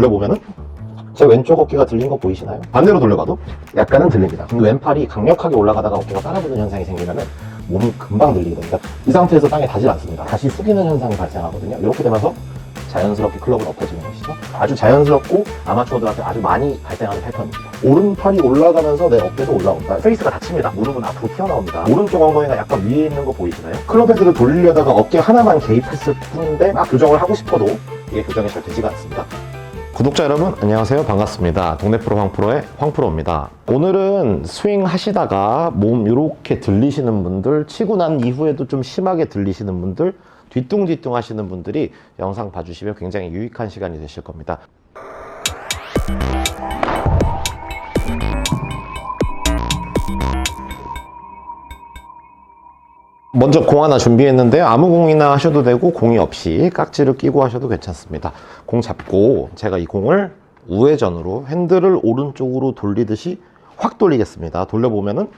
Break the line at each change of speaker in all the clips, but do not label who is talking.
돌려보면은 제 왼쪽 어깨가 들린 거 보이시나요? 반대로 돌려봐도 약간은 들립니다. 근데 왼팔이 강력하게 올라가다가 어깨가 따라붙는 현상이 생기면은 몸이 금방 들리게 됩니다. 이 상태에서 땅에 닿질 않습니다. 다시 숙이는 현상이 발생하거든요. 이렇게 되면서 자연스럽게 클럽은 엎어지는 것이죠. 아주 자연스럽고 아마추어들한테 아주 많이 발생하는 패턴입니다. 오른팔이 올라가면서 내 어깨도 올라온다. 페이스가 닫힙니다. 무릎은 앞으로 튀어나옵니다. 오른쪽 엉덩이가 약간 위에 있는 거 보이시나요? 클럽 헤드를 돌리려다가 어깨 하나만 개입했을 뿐인데 막 교정을 하고 싶어도 이게 교정이 잘 되지가 않습니다. 구독자 여러분 안녕하세요. 반갑습니다. 동네 프로 황프로의 황프로입니다. 오늘은 스윙 하시다가 몸 이렇게 들리시는 분들 치고 난 이후에도 좀 심하게 들리시는 분들 뒤뚱뒤뚱 하시는 분들이 영상 봐주시면 굉장히 유익한 시간이 되실 겁니다 먼저 공 하나 준비했는데요. 아무 공이나 하셔도 되고 공이 없이 깍지를 끼고 하셔도 괜찮습니다. 공 잡고 제가 이 공을 우회전으로 핸들을 오른쪽으로 돌리듯이 확 돌리겠습니다. 돌려보면은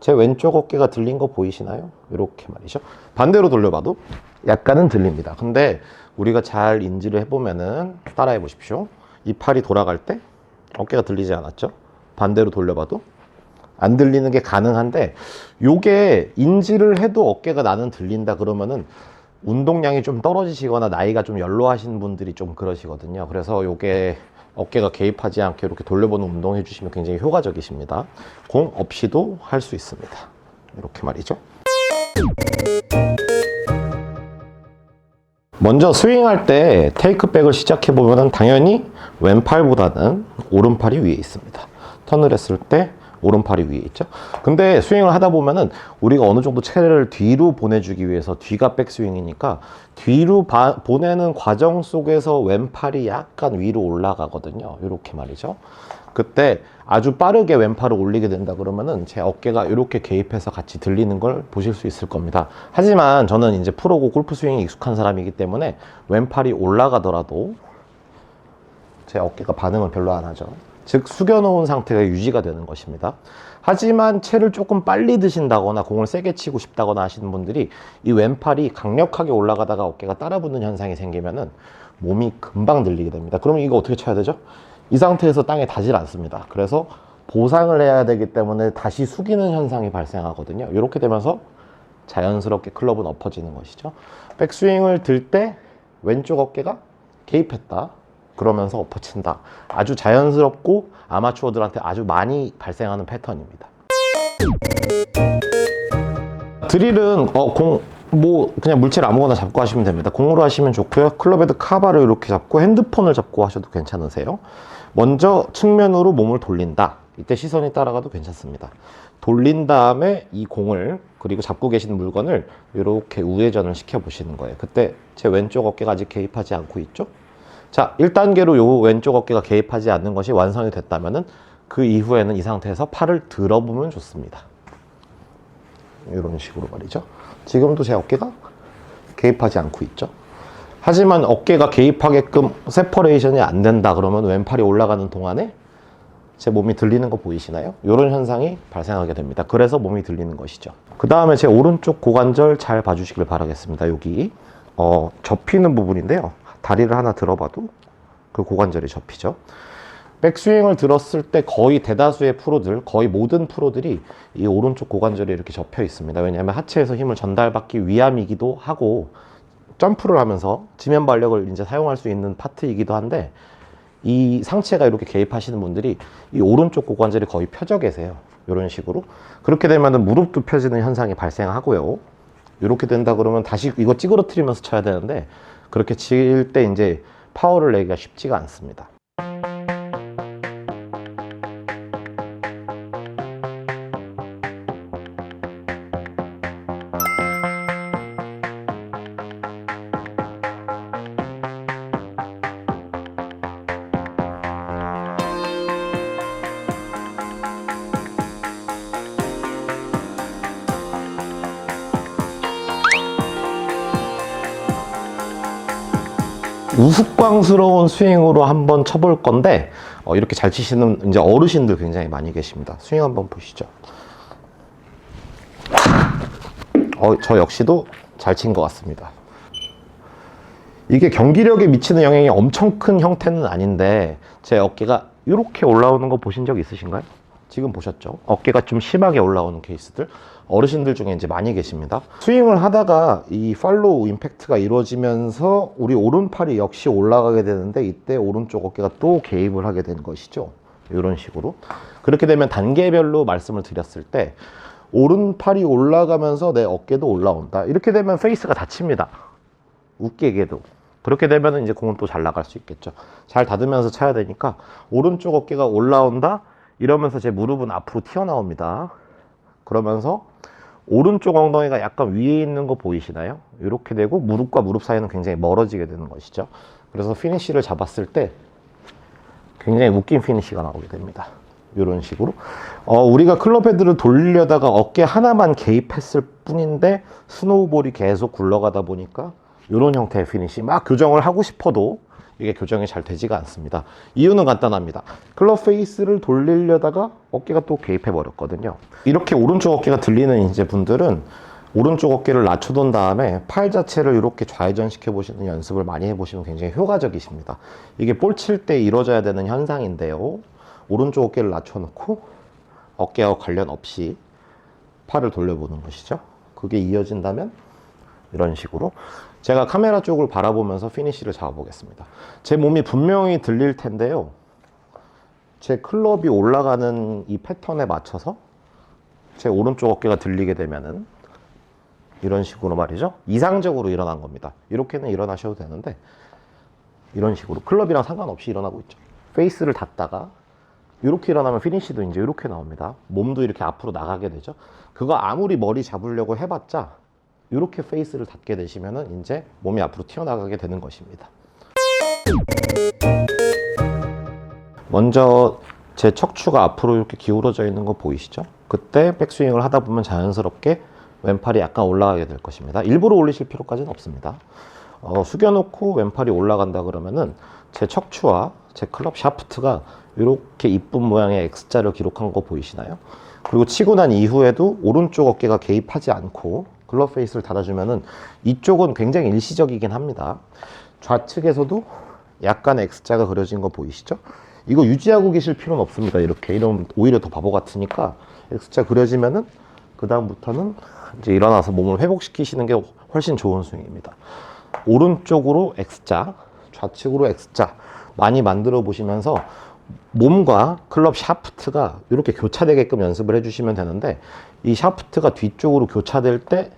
제 왼쪽 어깨가 들린 거 보이시나요? 이렇게 말이죠. 반대로 돌려봐도 약간은 들립니다. 근데 우리가 잘 인지를 해보면은 따라해 보십시오. 이 팔이 돌아갈 때 어깨가 들리지 않았죠? 반대로 돌려봐도 안 들리는 게 가능한데 요게 인지를 해도 어깨가 나는 들린다 그러면은 운동량이 좀 떨어지시거나 나이가 좀 연로하신 분들이 좀 그러시거든요. 그래서 요게 어깨가 개입하지 않게 이렇게 돌려보는 운동 해주시면 굉장히 효과적이십니다. 공 없이도 할 수 있습니다. 이렇게 말이죠. 먼저 스윙할 때 테이크백을 시작해 보면은 당연히 왼팔보다는 오른팔이 위에 있습니다. 턴을 했을 때 오른팔이 위에 있죠. 근데 스윙을 하다 보면은 우리가 어느 정도 체를 뒤로 보내주기 위해서 뒤가 백스윙이니까 뒤로 바- 보내는 과정 속에서 왼팔이 약간 위로 올라가거든요. 이렇게 말이죠. 그때 아주 빠르게 왼팔을 올리게 된다 그러면은 제 어깨가 이렇게 개입해서 같이 들리는 걸 보실 수 있을 겁니다. 하지만 저는 이제 프로고 골프 스윙이 익숙한 사람이기 때문에 왼팔이 올라가더라도 제 어깨가 반응을 별로 안 하죠. 즉 숙여놓은 상태가 유지가 되는 것입니다. 하지만 채를 조금 빨리 드신다거나 공을 세게 치고 싶다거나 하시는 분들이 이 왼팔이 강력하게 올라가다가 어깨가 따라붙는 현상이 생기면은 몸이 금방 들리게 됩니다. 그러면 이거 어떻게 쳐야 되죠? 이 상태에서 땅에 닿질 않습니다. 그래서 보상을 해야 되기 때문에 다시 숙이는 현상이 발생하거든요. 이렇게 되면서 자연스럽게 클럽은 엎어지는 것이죠. 백스윙을 들 때 왼쪽 어깨가 개입했다. 그러면서 엎어친다. 아주 자연스럽고 아마추어들한테 아주 많이 발생하는 패턴입니다. 드릴은 어, 공, 뭐 그냥 물체를 아무거나 잡고 하시면 됩니다. 공으로 하시면 좋고요. 클럽헤드 카바를 이렇게 잡고 핸드폰을 잡고 하셔도 괜찮으세요. 먼저 측면으로 몸을 돌린다. 이때 시선이 따라가도 괜찮습니다. 돌린 다음에 이 공을 그리고 잡고 계신 물건을 이렇게 우회전을 시켜 보시는 거예요. 그때 제 왼쪽 어깨가 아직 개입하지 않고 있죠? 자, 1단계로 요 왼쪽 어깨가 개입하지 않는 것이 완성이 됐다면은 그 이후에는 이 상태에서 팔을 들어보면 좋습니다. 이런 식으로 말이죠. 지금도 제 어깨가 개입하지 않고 있죠. 하지만 어깨가 개입하게끔 세퍼레이션이 안 된다 그러면 왼팔이 올라가는 동안에 제 몸이 들리는 거 보이시나요? 이런 현상이 발생하게 됩니다. 그래서 몸이 들리는 것이죠. 그 다음에 제 오른쪽 고관절 잘 봐주시길 바라겠습니다. 여기 어, 접히는 부분인데요. 다리를 하나 들어봐도 그 고관절이 접히죠. 백스윙을 들었을 때 거의 대다수의 프로들, 거의 모든 프로들이 이 오른쪽 고관절이 이렇게 접혀 있습니다. 왜냐하면 하체에서 힘을 전달받기 위함이기도 하고 점프를 하면서 지면 발력을 이제 사용할 수 있는 파트이기도 한데 이 상체가 이렇게 개입하시는 분들이 이 오른쪽 고관절이 거의 펴져 계세요. 이런 식으로. 그렇게 되면 무릎도 펴지는 현상이 발생하고요. 이렇게 된다 그러면 다시 이거 찌그러뜨리면서 쳐야 되는데 그렇게 칠 때 이제 파워를 내기가 쉽지가 않습니다. 우스꽝스러운 스윙으로 한번 쳐볼 건데 어, 이렇게 잘 치시는 이제 어르신들 굉장히 많이 계십니다. 스윙 한번 보시죠. 어, 저 역시도 잘 친 것 같습니다. 이게 경기력에 미치는 영향이 엄청 큰 형태는 아닌데 제 어깨가 이렇게 올라오는 거 보신 적 있으신가요? 지금 보셨죠? 어깨가 좀 심하게 올라오는 케이스들 어르신들 중에 이제 많이 계십니다. 스윙을 하다가 이 팔로우 임팩트가 이루어지면서 우리 오른팔이 역시 올라가게 되는데 이때 오른쪽 어깨가 또 개입을 하게 된 것이죠. 이런 식으로 그렇게 되면 단계별로 말씀을 드렸을 때 오른팔이 올라가면서 내 어깨도 올라온다. 이렇게 되면 페이스가 다칩니다. 웃기게도 그렇게 되면 이제 공은 또 잘 나갈 수 있겠죠. 잘 닫으면서 쳐야 되니까 오른쪽 어깨가 올라온다. 이러면서 제 무릎은 앞으로 튀어나옵니다. 그러면서 오른쪽 엉덩이가 약간 위에 있는 거 보이시나요? 이렇게 되고 무릎과 무릎 사이는 굉장히 멀어지게 되는 것이죠. 그래서 피니쉬를 잡았을 때 굉장히 웃긴 피니쉬가 나오게 됩니다. 이런 식으로 어, 우리가 클럽 헤드를 돌리려다가 어깨 하나만 개입했을 뿐인데 스노우볼이 계속 굴러가다 보니까 이런 형태의 피니쉬 막 교정을 하고 싶어도 이게 교정이 잘 되지가 않습니다. 이유는 간단합니다. 클럽 페이스를 돌리려다가 어깨가 또 개입해 버렸거든요. 이렇게 오른쪽 어깨가 들리는 이제 분들은 오른쪽 어깨를 낮춰둔 다음에 팔 자체를 이렇게 좌회전시켜 보시는 연습을 많이 해보시면 굉장히 효과적이십니다. 이게 볼 칠 때 이루어져야 되는 현상인데요. 오른쪽 어깨를 낮춰놓고 어깨와 관련 없이 팔을 돌려보는 것이죠. 그게 이어진다면 이런 식으로 제가 카메라 쪽을 바라보면서 피니쉬를 잡아보겠습니다. 제 몸이 분명히 들릴 텐데요. 제 클럽이 올라가는 이 패턴에 맞춰서 제 오른쪽 어깨가 들리게 되면은 이런 식으로 말이죠. 이상적으로 일어난 겁니다. 이렇게는 일어나셔도 되는데 이런 식으로 클럽이랑 상관없이 일어나고 있죠. 페이스를 닫다가 이렇게 일어나면 피니쉬도 이제 이렇게 나옵니다. 몸도 이렇게 앞으로 나가게 되죠. 그거 아무리 머리 잡으려고 해봤자 이렇게 페이스를 닫게 되시면은 이제 몸이 앞으로 튀어나가게 되는 것입니다. 먼저 제 척추가 앞으로 이렇게 기울어져 있는 거 보이시죠? 그때 백스윙을 하다 보면 자연스럽게 왼팔이 약간 올라가게 될 것입니다. 일부러 올리실 필요까지는 없습니다. 어, 숙여놓고 왼팔이 올라간다 그러면은 제 척추와 제 클럽 샤프트가 이렇게 이쁜 모양의 X자를 기록한 거 보이시나요? 그리고 치고 난 이후에도 오른쪽 어깨가 개입하지 않고 글럽 페이스를 닫아주면은 이쪽은 굉장히 일시적이긴 합니다. 좌측에서도 약간 X자가 그려진 거 보이시죠? 이거 유지하고 계실 필요는 없습니다. 이렇게 이러면 오히려 더 바보 같으니까 X자 그려지면은 그 다음부터는 이제 일어나서 몸을 회복시키시는 게 훨씬 좋은 스윙입니다. 오른쪽으로 X자, 좌측으로 X자 많이 만들어 보시면서 몸과 클럽 샤프트가 이렇게 교차되게끔 연습을 해주시면 되는데 이 샤프트가 뒤쪽으로 교차될 때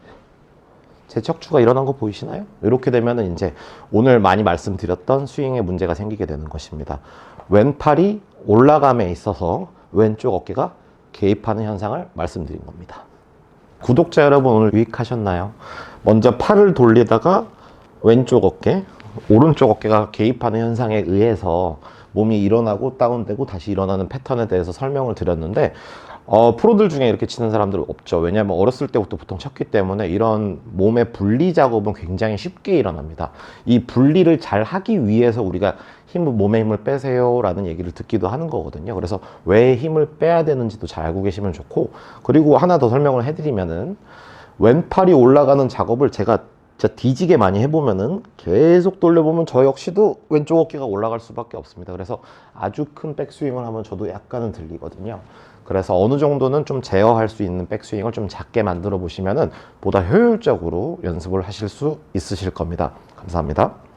제 척추가 일어난 거 보이시나요? 이렇게 되면은 이제 오늘 많이 말씀드렸던 스윙에 문제가 생기게 되는 것입니다. 왼팔이 올라감에 있어서 왼쪽 어깨가 개입하는 현상을 말씀드린 겁니다. 구독자 여러분 오늘 유익하셨나요? 먼저 팔을 돌리다가 왼쪽 어깨, 오른쪽 어깨가 개입하는 현상에 의해서 몸이 일어나고 다운되고 다시 일어나는 패턴에 대해서 설명을 드렸는데 어, 프로들 중에 이렇게 치는 사람들 없죠. 왜냐하면 어렸을 때부터 보통 쳤기 때문에 이런 몸의 분리 작업은 굉장히 쉽게 일어납니다. 이 분리를 잘 하기 위해서 우리가 힘을 몸에 힘을 빼세요라는 얘기를 듣기도 하는 거거든요. 그래서 왜 힘을 빼야 되는지도 잘 알고 계시면 좋고 그리고 하나 더 설명을 해드리면은 왼팔이 올라가는 작업을 제가 진짜 뒤지게 많이 해보면은 계속 돌려보면 저 역시도 왼쪽 어깨가 올라갈 수밖에 없습니다. 그래서 아주 큰 백스윙을 하면 저도 약간은 들리거든요. 그래서 어느 정도는 좀 제어할 수 있는 백스윙을 좀 작게 만들어 보시면은 보다 효율적으로 연습을 하실 수 있으실 겁니다. 감사합니다.